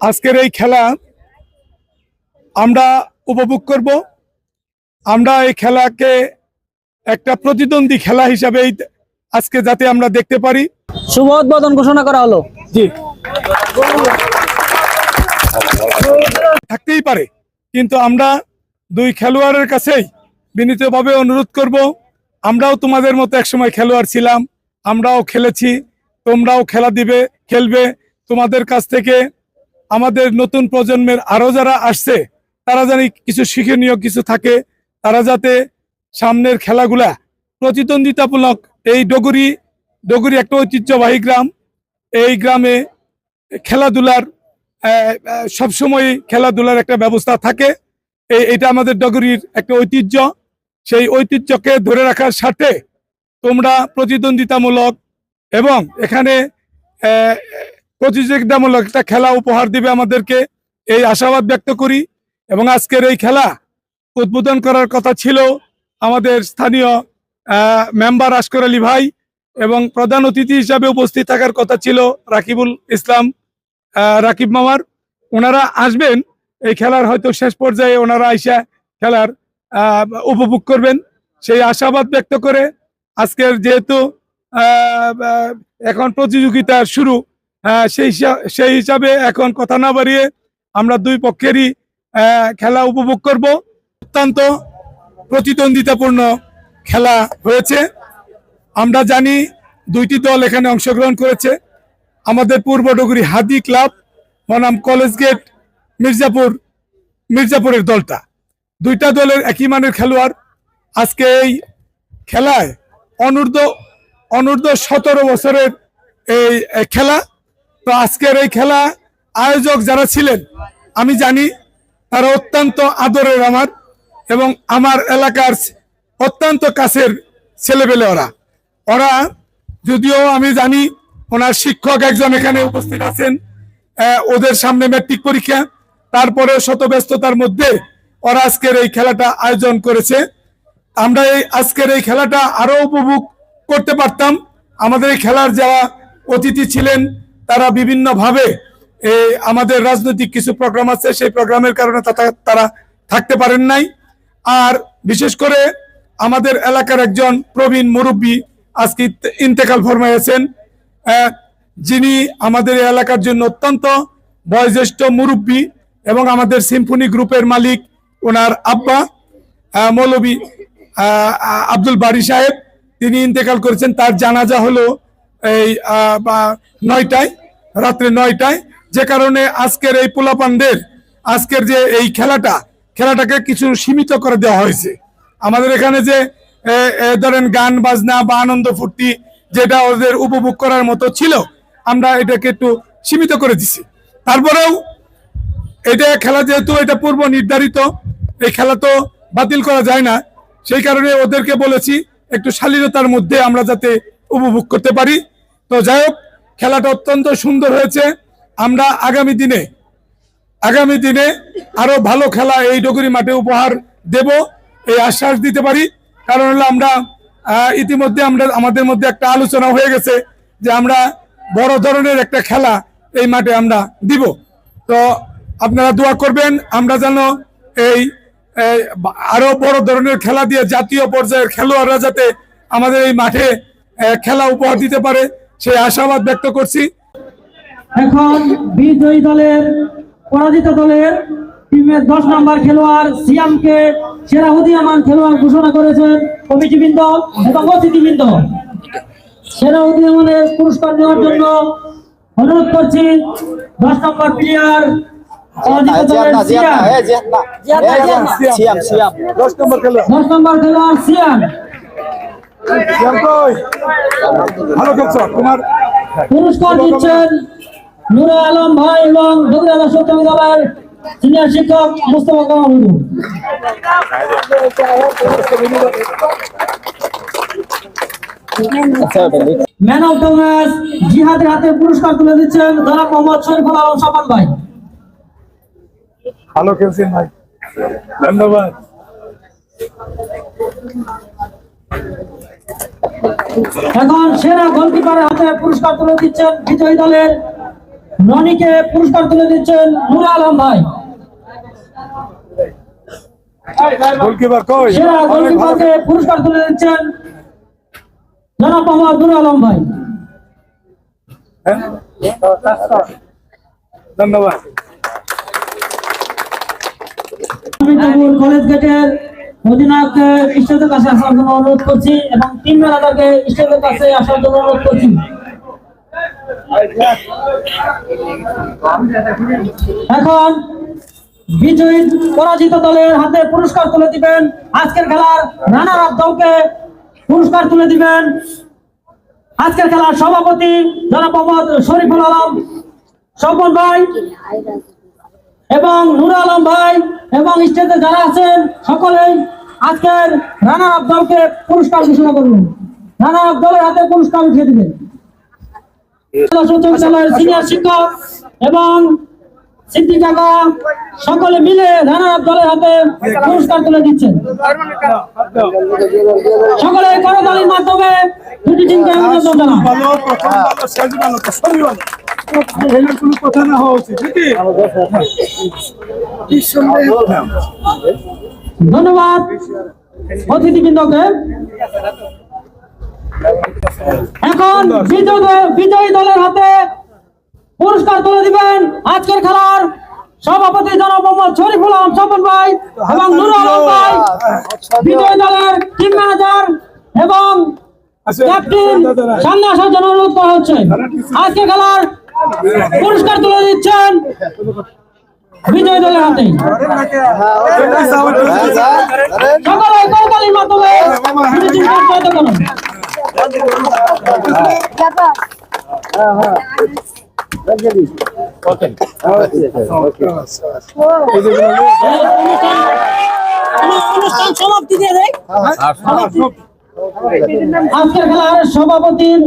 আজকের এই খেলা আমরা উপভোগ করব। আমরা এই খেলাকে একটা প্রতিদ্বন্দ্বী খেলা হিসাবে আজকে যাতে আমরা দেখতে পারি। শুভ উদ্বোধন ঘোষণা করা হলো। জি। থাকতেই পারে কিন্তু আমরা দুই খেলোয়াড়ের কাছেই বিনীতভাবে অনুরোধ করব। আমরাও তোমাদের মতো একসময় খেলোয়াড় ছিলাম আমরাও খেলেছি তোমরাও খেলা দিবে খেলবে। তোমাদের কাছ থেকে আমাদের নতুন প্রজন্মের আরও যারা আসছে, তারা জানি কিছু শিক্ষণীয় কিছু থাকে। তারা যাতে সামনের খেলাগুলা প্রতিদ্বন্দ্বিতামূলক এই ডগুরি ডগুরি একটা ঐতিহ্যবাহী গ্রাম। এই গ্রামে খেলাধুলার সবসময় খেলাধুলার একটা ব্যবস্থা থাকে। এই, এটা আমাদের ডগরির একটা ঐতিহ্য। সেই ঐতিহ্যকে ধরে রাখার সাথে তোমরা প্রতিদ্বন্দ্বিতামূলক এবং এখানে প্রতিযোগিতামূলক একটা খেলা উপহার দিবে আমাদেরকে। এই আশাবাদ ব্যক্ত করি এবং আজকের এই খেলা উদ্বোধন করার কথা ছিল আমাদের স্থানীয় মেম্বার আশকর আলী ভাই এবং প্রধান অতিথি হিসাবে উপস্থিত থাকার কথা ছিল রাকিবুল ইসলাম রাকিব মামার। ওনারা আসবেন, এই খেলার হয়তো শেষ পর্যায়ে ওনারা আইসা খেলার উপভোগ করবেন। সেই আশাবাদ ব্যক্ত করে আজকের যেহেতু এখন প্রতিযোগিতা শুরু সেই হিসা- সেই হিসাবে এখন কথা না বাড়িয়ে আমরা দুই পক্ষেরই খেলা উপভোগ করব। অত্যন্ত প্রতিদ্বন্দ্বিতাপূর্ণ খেলা হয়েছে। আমরা জানি দুইটি দল এখানে অংশগ্রহণ করেছে। আমাদের পূর্ব ডুগুরি হাদি ক্লাব বনাম কলেজ গেট, মির্জাপুর, মির্জাপুরের দলটা। দুইটা দলের একই মানের খেলোয়াড়। আজকে এই খেলায় অনূর্ধ্ব অনূর্ধ্ব সতেরো বছরের এই খেলা তো আজকের এই খেলা আয়োজক যারা ছিলেন, আমি জানি তারা অত্যন্ত আদরের আমার এবং আমার এলাকার অত্যন্ত কাছের ছেলেবেলে ওরা ওরা যদিও আমি জানি ওনার শিক্ষক একজন এখানে উপস্থিত আছেন ওদের সামনে ম্যাট্রিক পরীক্ষা তারপরে শত ব্যস্ততার মধ্যে ওরা আজকের এই খেলাটা আয়োজন করেছে। আমরা এই আজকের এই খেলাটা আরও উপভোগ করতে পারতাম। আমাদের এই খেলার যারা অতিথি ছিলেন তারা বিভিন্ন ভাবে আমাদের রাজনৈতিক কিছু প্রোগ্রাম আছে, সেই প্রোগ্রামের কারণে তারা থাকতে পারেন নাই। আর বিশেষ করে আমাদের এলাকার একজন প্রবীণ মুরব্বী আজকে ইন্তেকাল ফরমাইয়াছেন যিনি আমাদের এলাকার জন্য অত্যন্ত বয়োজ্যেষ্ঠ মুরব্বী এবং আমাদের সিম্ফনি গ্রুপের মালিক ওনার আব্বা মৌলবী আব্দুল বারি সাহেব। তিনি ইন্তেকাল করেছেন। তার জানাজা হলো এই বা নয়টায়, রাত্রে নয়টায়, যে কারণে আজকের এই পোলাপানদের, আজকের যে এই খেলাটা, খেলাটাকে কিছু সীমিত করে দেওয়া হয়েছে। আমাদের এখানে যে ধরেন গান, বাজনা বা আনন্দ ফুর্তি যেটা ওদের উপভোগ করার মতো ছিল, আমরা এটাকে একটু সীমিত করে দিছি। তারপরেও এটা খেলা যেহেতু এটা পূর্ব নির্ধারিত, এই খেলা তো বাতিল করা যায় না। সেই কারণে ওদেরকে বলেছি, একটু শালীনতার মধ্যে আমরা যাতে উপভোগ করতে পারি। তো যাই হোক, খেলাটা অত্যন্ত সুন্দর হয়েছে। আমরা আগামী দিনে আগামী দিনে আরও ভালো খেলা এই ডগরি মাঠে উপহার দেব, এই আশ্বাস দিতে পারি। কারণ হলো আমরা ইতিমধ্যে আমরা, আমাদের মধ্যে একটা আলোচনা হয়ে গেছে যে আমরা বড় ধরনের একটা খেলা এই মাঠে আমরা দিব। তো আপনারা দোয়া করবেন, আমরা যেন এই, আরও বড় ধরনের খেলা দিয়ে জাতীয় পর্যায়ের খেলোয়াড়রা যাতে আমাদের এই মাঠে খেলা উপহার দিতে পারে সেই আশাবাদ ব্যক্ত করছি। এখন বিজয়ী দলের পরাজিত দলের টিমের দশ নম্বর খেলোয়াড় সিয়ামকে সেরা উদীয়মান খেলোয়াড় ঘোষণা করেছেন কমিটিবৃন্দ এবং অতিথিবৃন্দ। সেরা উদীয়মানের পুরস্কার নেওয়ার জন্য অনুরোধ করছি দশ নম্বর প্লেয়ার পরাজিত দলের সিয়াম। সিয়াম সিয়াম দশ নম্বর খেলোয়াড় দশ নম্বর খেলোয়াড় সিয়াম? ভালো খেলছো? তোমার পুরস্কার দিচ্ছেন নুরে আলম ভাই এবং সপ্তমী দলের সিনিয়র শিক্ষক Mustafa Kamal man of the match জিহাদের হাতে পুরস্কার তুলে দিচ্ছেন জনাব মোহাম্মদ শরীফুল আলম সাবান ভাই। ভালো খেলছেন ভাই। ধন্যবাদ। এখন সেরা গোলকিপারের হাতে পুরস্কার তুলে দিচ্ছেন বিজয়ী দলের ননীকে পুরস্কার তুলে দিচ্ছেন নুর আলম ভাই। গোলকিপার কই? সেরা গোলকিপারকে পুরস্কার তুলে দিচ্ছেন জনাব মোহাম্মদ নুর আলম ভাই। হ্যাঁ? ধন্যবাদ। কলেজ গেটের অধিনায়ককে স্টেজের কাছে আসার জন্য অনুরোধ করছি এবং টিম ম্যানেজারকে স্টেজের কাছে আসার জন্য অনুরোধ করছি। এখন বিজয়ী পরাজিত দলের হাতে পুরস্কার তুলে দিবেন। আজকের খেলার রানার আপ দলকে পুরস্কার তুলে দিবেন। আজকের খেলার সভাপতি জনাব মোহাম্মদ শরীফুল আলম। স্বপন ভাই। এবং নুর আলম ভাই এবং স্টেজে যারা আছেন সকলেই আজকের রানার আপ দলকে পুরস্কার ঘোষণা করুন। রানার আপ দলের হাতে পুরস্কার উঠিয়ে দিবেন। শিক্ষক এবং সিদ্দিক কাকা সকলে মিলে আপ দলের হাতে পুরস্কার তুলে দিচ্ছেন। সকলে করতালির মাধ্যমে কোনো কথা না হওয়া উচিত নাকি? ধন্যবাদ। অতিথিবৃন্দকে। এখন বিজয় বিজয়ী দলের হাতে পুরস্কার তুলে দিবেন আজকের খেলার সভাপতি জনাব মোহাম্মদ শরীফুল আলম স্বপন ভাই এবং নুর আলম ভাই। বিজয়ী দলের টিম ম্যানেজার এবং ক্যাপ্টেন সামনে আসার জন্য অনুরোধ করা হচ্ছে। আজকে খেলার পুরস্কার তুলে দিচ্ছেন বিজয়ী দলের হাতে। সকলে মাধ্যমে অনুষ্ঠান সমাপ্তি দেয়। আজকের খেলার সভাপতির